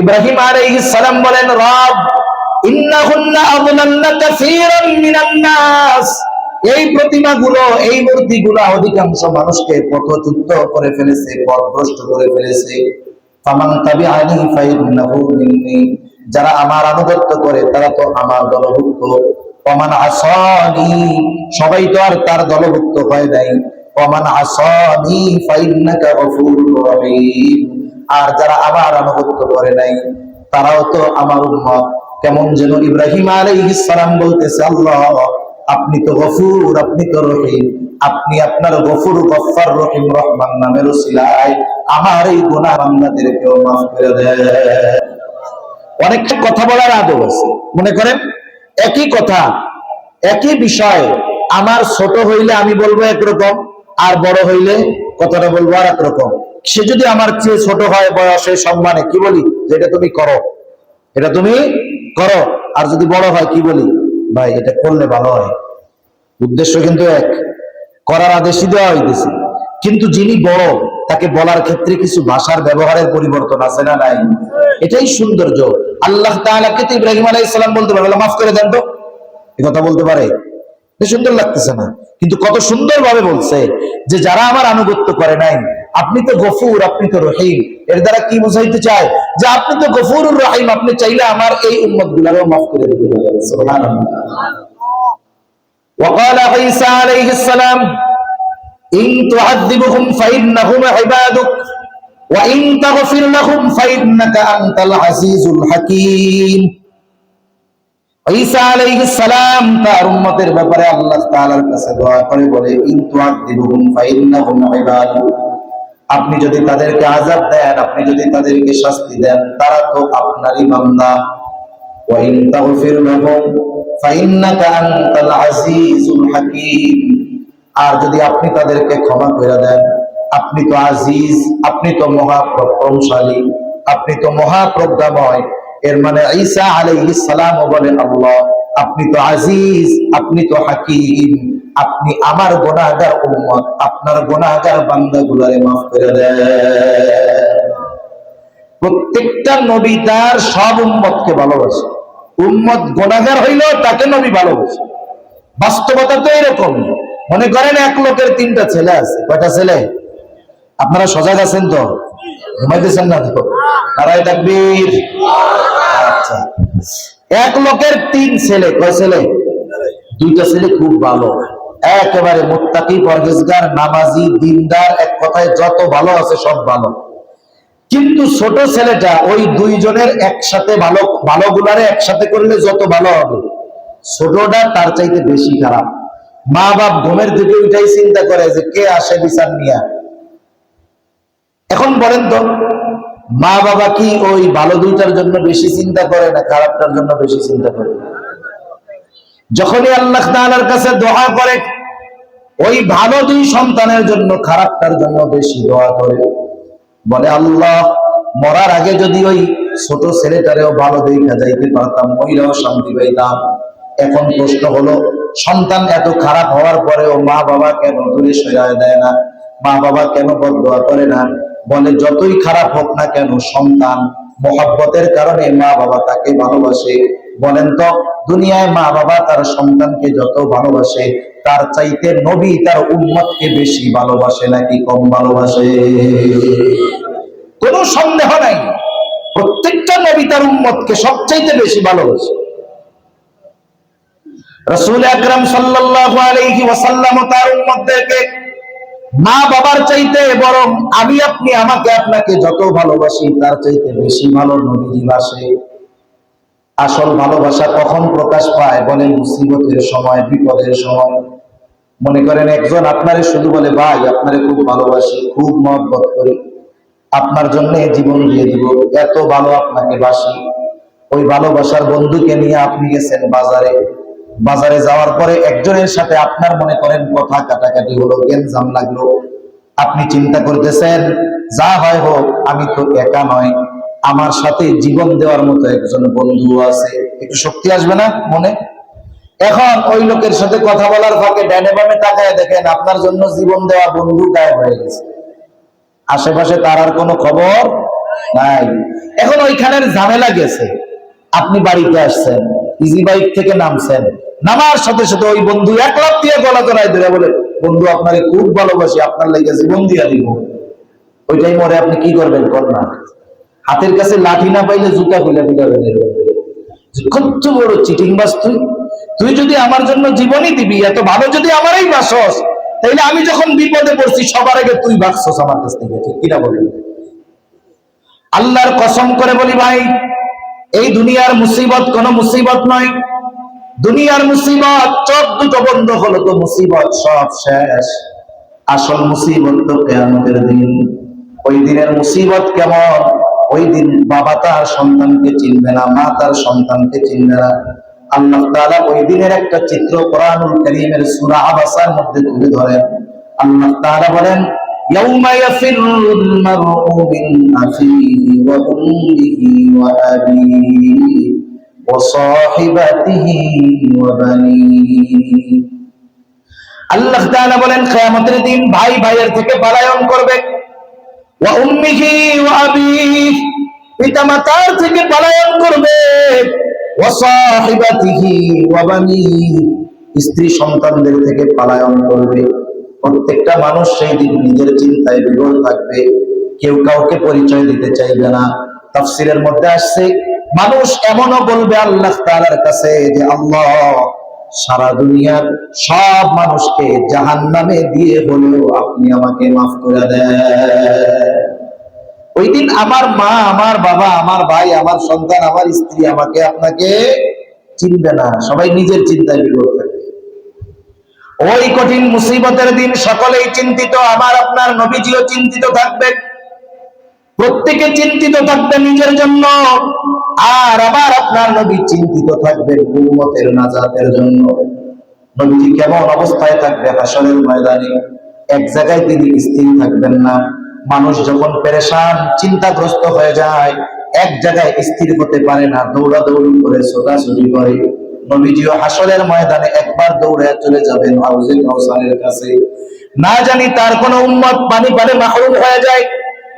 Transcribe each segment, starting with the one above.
ইব্রাহিম আলাইহিস সালাম বলেন, রব, ইন্নাহুন্না আযলাল্না কাসীরান মিনান নাস। এই প্রতিমাগুলো, এই মূর্তিগুলো অধিকাংশ মানুষকে পথচ্যুত করে ফেলেছে, পথভ্রষ্ট করে ফেলেছে। ফামান তাবিআনি ফাইন্নাহু মিন্নি, যারা আমার আনুগত্য করে, তারা তো আমার দলভুক্ত। ওমান আসানি, সবাই তো আর তার দলভুক্ত হয় নাই। ওমান আসানি ফাইন্নাকা গফুরুর রহিম। আর যারা আমার আনুগত্য করে নাই, তারাও তো আমার উম্মত। কেমন যেন ইব্রাহিম সালাম বলতেছে, আল্লাহ, আপনি তো গফুর, আপনি তো রহিম। আপনি আপনার গফুর, গফফার রহিম রহমান নামের ওসিলায় আমার এই গুনাহ বান্দাদেরকেও মাফ করে দেয় অনেক কথা বলার আদব আছে। মনে করেন, একই কথা, একই বিষয়, আমার ছোট হইলে আমি বলব একরকম, আর বড় হইলে কথাটা বলব আর একরকম সে যদি আমার চেয়ে ছোট হয়, বয়সে সম্মানে, কি বলি? যে এটা তুমি করো। এটা তুমি করো। আর যদি বড় হয়, কি বলি? ভাই, এটা করলে ভালো হয়। উদ্দেশ্য কিন্তু এক। করার আদেশই দেওয়া হইতেছে। কিন্তু যিনি বড়, তাকে বলার ক্ষেত্রে কিছু ভাষার ব্যবহারের পরিবর্তন আছে না নাই? এটাই সৌন্দর্য। আল্লাহ তাআলাকে তো ইব্রাহিম আলাইহিস সালাম বলতে পারে। মাফ করে দেন তো। এ কথা বলতে পারে। সুন্দর লাগতেছে না কিন্তু কত সুন্দর ভাবে বলছে যে যারা আমার আনুগত্য করে নাই আপনি তো গফুর আপনি তো রহিম এর দ্বারা কি বোঝাইতে চায় যে আপনি তো গফুরুর রহিম আপনি চাইলে আমার এই উম্মত গুলারও মাফ করে দিতে পারেন সুবহানাল্লাহ وقال عيسى عليه السلام إن تعذبهم فإنهم عبادك وإن تغفر لهم فإنك أنت العزيز الحكيم আপনি যদি তাদেরকে আযাব দেন, আপনি যদি তাদেরকে শাস্তি দেন, তারা তো আপনারই হাকীম। আর যদি আপনি তাদেরকে ক্ষমা করে দেন, আপনি তো আজিজ আপনি তো মহাপ্রক্রমশালী আপনি তো মহাপ্রজ্ঞাময়। এর মানে ঈসা আলাইহিস সালাম বলে, আল্লাহ, আপনি তো আজিজ, আপনি তো হাকিম, আপনি আমার গুনাহগার উম্মত, আপনার গুনাহগার বান্দাগুলোরে মাফ করে দেন। প্রত্যেকটা নবী তার সব উম্মতকে ভালোবাসে। উম্মত গুনাহগার হইলেও তাকে নবী ভালোবাসে। বাস্তবতা তো এরকম। মনে করেন এক লোকের তিনটা ছেলে আছে। কয়টা ছেলে? আপনারা সজাগ আছেন তো? ঘুমাইতেছেন না তো নারায় তাকবীর। আচ্ছা। এক লোকের তিন ছেলে। কয় ছেলে? দুইটা ছেলে খুব ভালো। একেবারে পরহেজগার, নামাজি, দিনদার, এক কথায় যত ভালো আছে সব ভালো। কিন্তু ছোট ছেলেটা ওই দুইজনের একসাথে ভালো ভালো গুলারে একসাথে করলে যত ভালো হবে। ছোটটা তার চাইতে বেশি খারাপ। মা বাপ ঘুমের দিকে উঠাই চিন্তা করে যে কে আসে বিচার নিয়ে? এখন বলেন তো, মা বাবা কি ওই ভালো দুইটার জন্য বেশি চিন্তা করে না খারাপটার জন্য বেশি চিন্তা করে? যখনই আল্লাহ তাআলার কাছে দোয়া করে, ওই ভালো দুই সন্তানের জন্য খারাপটার জন্য বেশি দোয়া করে। বলে, আল্লাহ, মরার আগে যদি ওই ছোট ছেলেটারেও ভালো দেখা যাইতে পারতাম, মহিলাও শান্তি পাইতাম। এখন প্রশ্ন হলো, সন্তান এত খারাপ হওয়ার পরেও মা বাবা কেন দূরে সরায় দেয় না? মা বাবা কেন বদয়া করে না? বলে, যতই খারাপ হোক না কেন, সন্তান মহাব্বতের কারণে মা বাবা তাকে ভালোবাসে। বলেন তো, দুনিয়ায় মা বাবা তার সন্তানকে যত ভালোবাসে, তার চাইতে নবী তার উম্মতকে বেশি ভালোবাসে নাকি কম ভালোবাসে? কোনো সন্দেহ নাই। প্রত্যেকটা নবী তার উম্মতকে সবচাইতে বেশি ভালোবাসে। রসুল আকরাম সাল্লাল্লাহু আলাইহি ওয়াসাল্লাম তার উম্মতদেরকে মা বাবার চাইতে বরং আমি আপনি আমাকে আপনাকে যত ভালোবাসি, তার চাইতে বেশি ভালো নবীজি বাসে। আসল ভালোবাসা কখন প্রকাশ পায় বলে মুসিবতের সময়, বিপদের সময়। মনে করেন একজন আপনারে শুধু বলে, ভাই, আপনারে খুব ভালোবাসি, খুব মহব্বত করি। আপনার জন্য জীবন দিয়ে দিব, এত ভালো আপনাকে বাসি। ওই ভালোবাসার বন্ধুকে নিয়ে আপনি গেছেন বাজারে। বাজারে যাওয়ার পরে একজনের সাথে আপনার মনে করেন কথা কাটাকাটি হলো গেঞ্জাম লাগল। আপনি চিন্তা করতেছেন, যা হয় হোক, আমি তো একা নয় আমার সাথে জীবন দেওয়ার মতো একজন বন্ধু আছে। একটু শক্তি আসবে না মনে? এখন ওই লোকের সাথে কথা বলার ফাঁকে ডানে বামে তাকায় দেখেন আপনার জন্য জীবন দেওয়া বন্ধু গায়েব হয়ে গেছে। আশেপাশে তার আর কোনো খবর নাই। এখন ওইখানের ঝামেলা গেছে। আপনি বাড়িতে আসছেন, ইজি বাইক থেকে নামছেন। নামার সাথে সাথে ওই বন্ধু এক লাখ দিয়ে গলা জড়াই ধরে বলে, বন্ধু, আপনাকে খুব ভালোবাসি, আপনার লেগে জীবন দিয়া দিব। ওইটাই মরে আপনি কি করবেন? কর না। হাতের কাছে লাঠি না পাইলে জুতা খুলে ফিলাবেন কত বড় চিটিং বাস তুই। তুই যদি আমার জন্য জীবনই দিবি, এত ভালো যদি আমারই বাসস, তাইলে আমি যখন বিপদে পড়ছি, সবার আগে তুই বাসস আমার কাছ থেকে কিনা আল্লাহর কসম করে বলি ভাই, এই দুনিয়ার মুসিবত কোন মুসিবত নয়। দুনিয়ার মুসিবত, চোখ দুটো বন্ধ হলো তো মুসিবত সব শেষ। আসল মুসিবত তো কেয়ামতের দিন। ওই দিনের মুসিবত কেমন? ওই দিন বাবা তার সন্তানকে চিনবে না, মা তার সন্তানকে চিনবে না। আল্লাহ তালা ওই দিনের একটা চিত্র কোরআনুল কারীমের সূরা আবাসার মধ্যে তুলে ধরেন। আল্লাহ তালা বলেন, ইয়াউমা ইয়াফিরুল মারউ মিন আখিহি ওয়া উম্মিহি ওয়া আবিহি। আল্লাহ বলেন, কিয়ামতের দিন ভাই ভাইয়ের থেকে পলায়ন করবে। ওয়া উম্মিহি ওয়া আবিহি, পিতামাতার থেকে পলায়ন করবে। ওয়া সাহিবাতিহি ওয়া স্ত্রী সন্তানদের থেকে পলায়ন করবে। প্রত্যেকটা মানুষ সেই দিন নিজের চিন্তায় বিভোর থাকবে। কেউ কাউকে পরিচয় দিতে চাইবে না। তাফসিরের মধ্যে আসছে মানুষ এমনও বলবে আল্লাহ তাআলার কাছে যে আল্লাহ, সারা দুনিয়ার সব মানুষকে জাহান নামে দিয়ে হলেও আপনি আমাকে মাফ করে দেন। ওই দিন আমার মা, আমার বাবা, আমার ভাই, আমার সন্তান, আমার স্ত্রী আমাকে আপনাকে চিনবে না, সবাই নিজের চিন্তায় বিভোর থাকবে ওই কঠিন মুসিবতের দিন সকলেই চিন্তিত, আমার আপনার নবীজিও চিন্তিত থাকবে প্রত্যেকে চিন্তিত থাকবে নিজের জন্য। আর আবার আপনার নবী চিন্তিত থাকবেন উম্মতের নাজাতের জন্য। নবীজি কেমন অবস্থায় থাকবে হাসরের ময়দানে? এক জায়গায় তিনি স্থির থাকবেন না। মানুষ যখন পেরেশান, চিন্তাগ্রস্ত হয়ে যায়, এক জায়গায় স্থির হতে পারে না, দৌড়াদৌড়ি করে, ছোটাছুটি করে। নবীজিও হাসরের ময়দানে একবার দৌড়ে চলে যাবেন হাউজে কাউসারের কাছে। না জানি তার কোনো উম্মত পানি পারে মাহরুম হয়ে যায়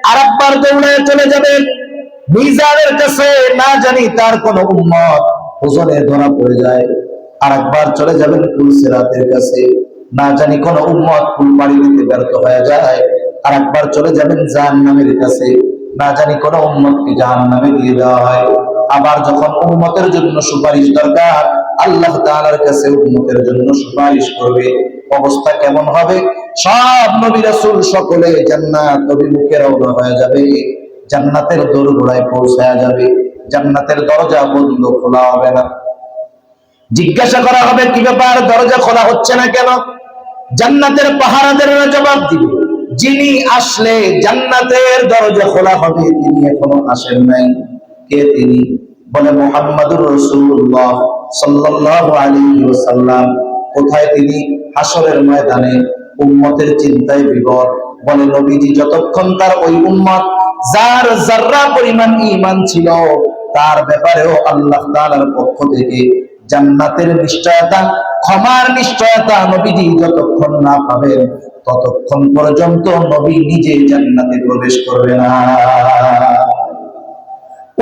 আর একবার দৌড়ে চলে যাবেন। মিজানের কাছে না জানি তার কোন উম্মত। ওজনে ধরা পড়ে যায়। আর একবার চলে যাবেন কুলসিরাতের কাছে। না জানি কোন উম্মত ফুল পাড়ি দিতে ব্যর্থ হয়ে যায়। আর একবার চলে যাবেন জাহান্নামের কাছে। না জানি কোন উম্মতকে জাহান্নামে দিয়ে দেওয়া হয়। আবার যখন উম্মতের জন্য সুপারিশ দরকার, আল্লাহ তাআলার কাছে উম্মতের জন্য সুপারিশ করবে। অবস্থা কেমন হবে? সব নবী রাসূল সকলে জান্নাত অভিমুখে রওনা হয়ে যাবে। জান্নাতের দোরগোড়ায় পৌঁছায়া যাবে। জান্নাতের দরজা বন্ধ, খোলা হবে না। জিজ্ঞাসা করা হবে, কি ব্যাপার? দরজা খোলা হচ্ছে না কেন? জান্নাতের পাহারাদের জবাব দিবে, যিনি আসলে জান্নাতের দরজা খোলা হবে, তিনি এখনও আসেন নাই। কে তিনি? বলে, মোহাম্মদুর রসুল্লাহ সাল্লাল্লাহু আলাইহি ওয়াসাল্লাম। কোথায় তিনি? হাসরের ময়দানে। উম্মতের চিন্তায় বিবর বলে, নবীজি, যতক্ষণ তার ওই উম্মত যার জাররা পরিমাণ ঈমান ছিল, তার ব্যাপারেও আল্লাহ তাআলার পক্ষ থেকে জান্নাতের নিশ্চয়তা, ক্ষমার নিশ্চয়তা নবীজি যতক্ষণ না পাবেন, ততক্ষণ পর্যন্ত নবী নিজে জান্নাতে প্রবেশ করবে না।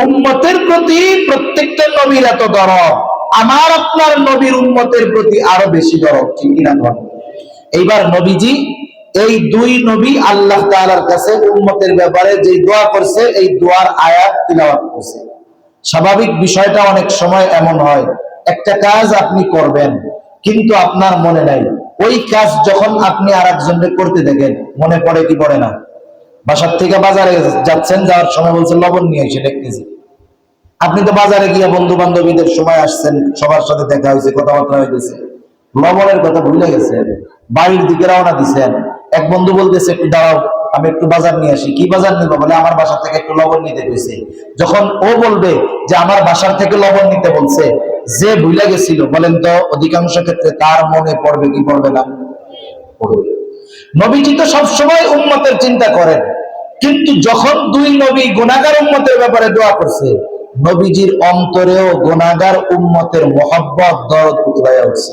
উম্মতের প্রতি প্রত্যেকটা নবীর এত দরদ, আমার আপনার নবীর উম্মতের প্রতি আরও বেশি দরদ, ঠিক কিনা এইবার নবীজি এই দুই নবী আল্লাহ তাআলার কাছে উম্মতের ব্যাপারে যে দোয়া করছে, এই দোয়ার আয়াত তিলাওয়াত করছে। স্বাভাবিক বিষয়টা অনেক সময় এমন হয়, একটা কাজ আপনি করবেন, কিন্তু আপনার মনে নাই। ওই কাজ যখন আপনি আর একজনকে করতে দেখেন, মনে পড়ে কি পড়ে না? বাসার থেকে বাজারে যাচ্ছেন, যাওয়ার সময় বলছেন লবণ নিয়ে এসে এক কেজি আপনি তো বাজারে গিয়ে বন্ধু বান্ধবীদের সময় আসছেন, সবার সাথে দেখা হয়েছে, কথাবার্তা হয়েছে। লবণের কথা ভুলে গেছেন, বাড়ির দিকে রওনা দিছেন। এক বন্ধু বলতেছে, একটু দাঁড়াও, আমি একটু বাজার নিয়ে আসি। কি বাজার নিব? বলে, আমার বাসা থেকে একটু লবণ নিতে গেছে যখন ও বলবে যে, আমার বাসার থেকে লবণ নিতে বলছে, যে ভুলে গেছিল, বলেন তো, অধিকাংশ ক্ষেত্রে তার মনে পড়বে কি পড়বে না? নবীজি তো সবসময় উন্মতের চিন্তা করেন, কিন্তু যখন দুই নবী গুণাগার উম্মতের ব্যাপারে দোয়া করছে, নবীজির অন্তরেও গোনাগার উম্মতের মহব্বত দরদ উতলাইয়া উঠছে।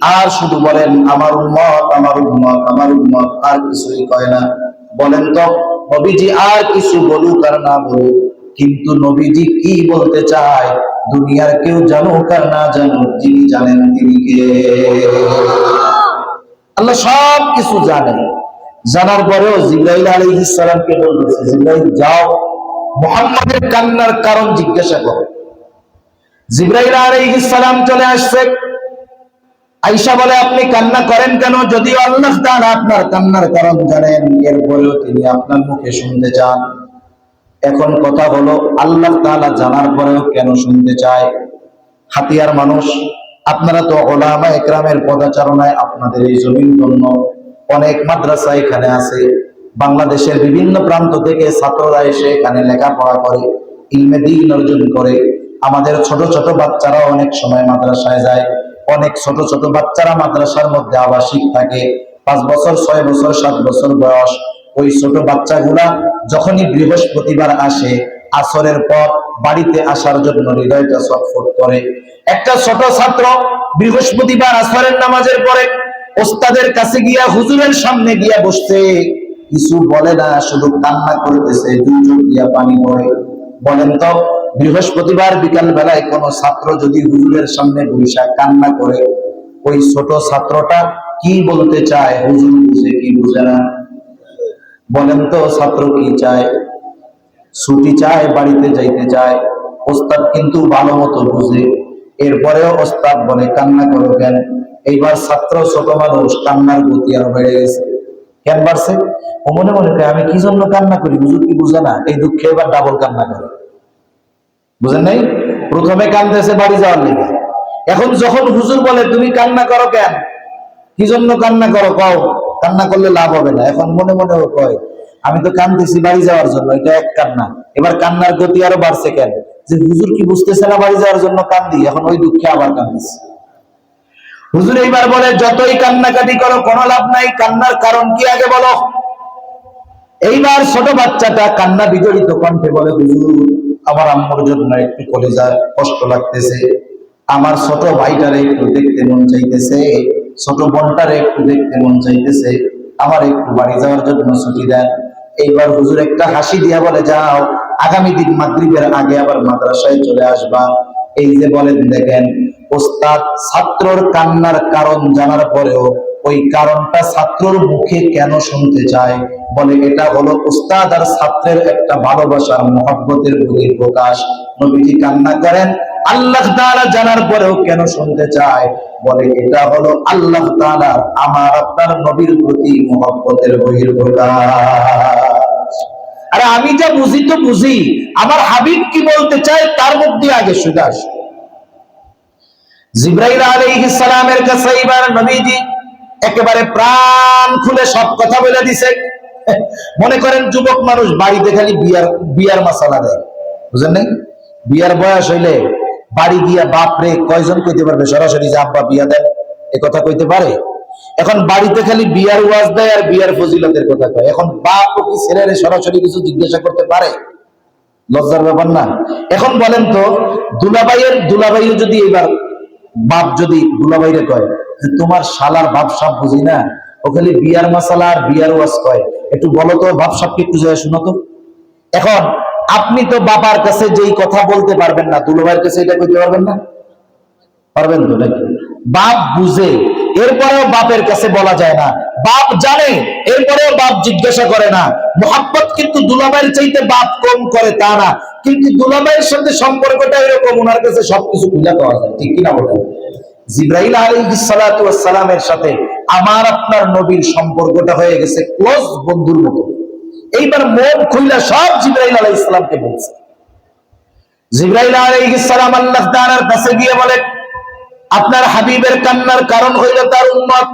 আর শুধু বলেন, আমার উম্মত আমার উম্মত আমার উম্মত, আর কিছুই কয় না। বলেন তো, নবীজি আর কিছু বলুক আর না বলুক, কিন্তু নবীজি কি বলতে চায়, দুনিয়ার কেউ জানুক আর না জানুক, যিনি জানেন তিনি কে? আল্লাহ সব কিছু জানেন জানার পরেও জিব্রাইল আলাইহিস সালামকে বলতেছে, জিব্রাইল, যাও। মুহাম্মাদের কান্নার কারণ জিজ্ঞাসা করো। জিব্রাইল আলাইহিস সালাম চলে আসছে। আইসা বলে, আপনি কান্না করেন কেন? যদিও আল্লাহ তাআলা আপনার কান্নার কারণ জানেন, এরপরেও তিনি আপনার মুখে শুনতে চান। এখন কথা হলো, আল্লাহ তাআলা জানার পরেও কেন শুনতে চায়? হাতিয়ার মানুষ, আপনারা তো ওলামা একরামের পদাচারণায় আপনাদের এই জমিন জন্য অনেক মাদ্রাসা এখানে আছে। বাংলাদেশের বিভিন্ন প্রান্ত থেকে ছাত্ররা এসে এখানে লেখাপড়া করে, ইলমে দিন অর্জন করে। আমাদের ছোট ছোট বাচ্চারা অনেক সময় মাদ্রাসায় যায়। অনেক ছোট ছোট বাচ্চারা মাদ্রাসার মধ্যে আবাসিক থাকে। পাঁচ বছর, ছয় বছর, সাত বছর বয়স ওই ছোট বাচ্চাগুলা যখনই বৃহস্পতিবার আসে, আসরের পর বাড়িতে আসার জন্য হৃদয়টা ছটফট করে। একটা ছোট ছাত্র বৃহস্পতিবার আসরের নামাজের পরে ওস্তাদের কাছে গিয়া হুজুরের সামনে গিয়া বসছে। কিছু বলে না, শুধু কান্না করতেছে, দুই চোখ দিয়া পানি পড়ে। বলেন তো বৃহস্পতিবার বিকাল বেলায় কোন ছাত্র যদি হুজুরের সামনে বৈশা কান্না করে, ওই ছোট ছাত্রটা কি বলতে চায়? হুজুর বুঝে কি বুঝে না? বলেন তো ছাত্র কি চায়? ছুটি চায়, বাড়িতে যাইতে চায়, ওস্তাদ কিন্তু ভালো মতো বুঝে। এরপরেও ওস্তাদ বলে, কান্না করো কেন? এইবার ছাত্র ছোট মানুষ কান্নার গতি আরও বেড়ে গেছে। কেন বাড়ছে? ও মনে মনে করে আমি কি জন্য কান্না করি? হুজুর কি বুঝে না? এই দুঃখে এবার ডাবল কান্না করে। বুঝেন নাই? প্রথমে কান্দেছে বাড়ি যাওয়ার লেগে। এখন যখন হুজুর বলে, তুমি কান্না করো কেন? কি জন্য কান্না করো? কও। কান্না করলে লাভ হবে না। এখন মনে মনে কয়, আমি তো কান্দিছি বাড়ি যাওয়ার জন্য, এটা এক কান্না। এবার কান্নার গতি আরও বাড়ছে কেন? যে হুজুর কি বুঝতেছে না বাড়ি যাওয়ার জন্য কান্দি? এখন ওই দুঃখে আবার কান্দিছে। হুজুর এইবার বলে, যতই কান্নাকাটি করো, কোনো লাভ নাই। কান্নার কারণ কি আগে বলো? এইবার ছোট বাচ্চাটা কান্না বিজড়িত কণ্ঠে বলে, হুজুর আমার আম্মুর জন্য একটু কলেজা কষ্ট লাগতেছে। আমার ছোট ভাইটারে একটু দেখতে মন চাইতেছে, ছোট বোনটারে একটু দেখতে মন চাইতেছে, আমার একটু বাড়ি যাওয়ার জন্য ছুটি দেন। এইবার হুজুর একটা হাসি দিয়া বলে, যাও, আগামী দিন মাগরিবের আগে আবার মাদ্রাসায় চলে আসবা। এই যে বলেন, দেখেন, ওস্তাদ ছাত্রর কান্নার কারণ জানার পরেও ওই কারণটা ছাত্রর মুখে কেন শুনতে চায়? বলে, এটা হলো উস্তাদ আর ছাত্রের একটা ভালোবাসার মহব্বতের বহির প্রকাশ। নবীজি কান্না করেন, আল্লাহ তাআলা জানার পরেও কেন শুনতে চায়? বলে, এটা হলো আল্লাহ তাআলা আমার, আপনার নবীর প্রতি মহব্বতের বহির প্রকাশ। আরে, আমি যা বুঝি তো বুঝি, আমার হাবিব কি বলতে চায় তার মধ্যে আগে শুনে আসে। জিব্রাইল আলাইহিস সালামের কাছে এবার নবীজি একেবারে প্রাণ খুলে সব কথা বলে দিছে। মনে করেন যুবক মানুষ বাড়িতে খালি বিয়ার বিয়ার মশালা দেয়। বুঝেন নাই? বিয়ার বয়স হইলে বাড়ি গিয়া বাপ রে কয়জন কইতে পারবে? সরাসরি আব্বা বিয়া দেন, এ কথা কইতে পারে? এখন বাড়িতে খালি বিয়ার ওয়াজ দেয় আর বিয়ার ফজিলতের কথা কয়। এখন বাপ কি ছেলেরে সরাসরি কিছু জিজ্ঞাসা করতে পারে? লজ্জার ব্যাপার না। এখন বলেন তো, দুলাভাইয়ের, দুলাভাইও যদি এবার বাপ যদি দুলাভাইরে কয় তোমার শালার বাপ সাপ বুঝি না? ও খালি বিয়ার মাসালা আর বিয়ার ওয়াজ কয়। একটু বলো তো বাপ সাপকে একটু যায় শুনো তো। এখন, আপনি তো বাবার কাছে যেই কথা বলতে পারবেন না, দুলাভাইয়ের কাছে এটা কইতে পারবেন না? পারবেন তো নাকি? বাপ বুঝে, এরপরেও বাপের কাছে বলা যায় না। বাপ জানে, এরপরেও বাপ জিজ্ঞাসা করে না। মোহাম্মত কিন্তু দুলাভাইয়ের চাইতে বাপ কম করে তা না। কিন্তু দুলাভাইয়ের সাথে সম্পর্কটা এরকম, ওনার কাছে সবকিছু খুঁজে পাওয়া যায়। ঠিক কিনা বলেন জিব্রাইল আলাইহিস সালাতু ওয়াস সালামের সাথে আমার আপনার নবীর সম্পর্কটা হয়ে গেছে ক্লোজ বন্ধুর মতো। এইবার মন খুইলা সব জিব্রাইল আলাইহিস সালামকে বলছে। জিব্রাইল আলাইহিস সালাম আল্লাহ তাআলার কাছে গিয়ে বলে, আপনার হাবিবের কান্নার কারণ হইল তার উম্মত।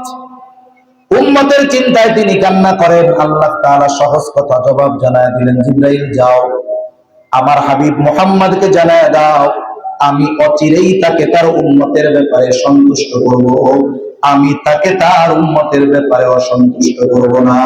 উম্মতের চিন্তায় তিনি কান্না করেন। আল্লাহ তাআলা সহজ কথা জবাব জানায় দিলেন, জিব্রাইল, যাও। আমার হাবিব মোহাম্মদকে জানায় দাও। আমি অচিরেই তাকে তার উন্মতের ব্যাপারে সন্তুষ্ট করব। আমি তাকে তার উন্মতের ব্যাপারে অসন্তুষ্ট করব না।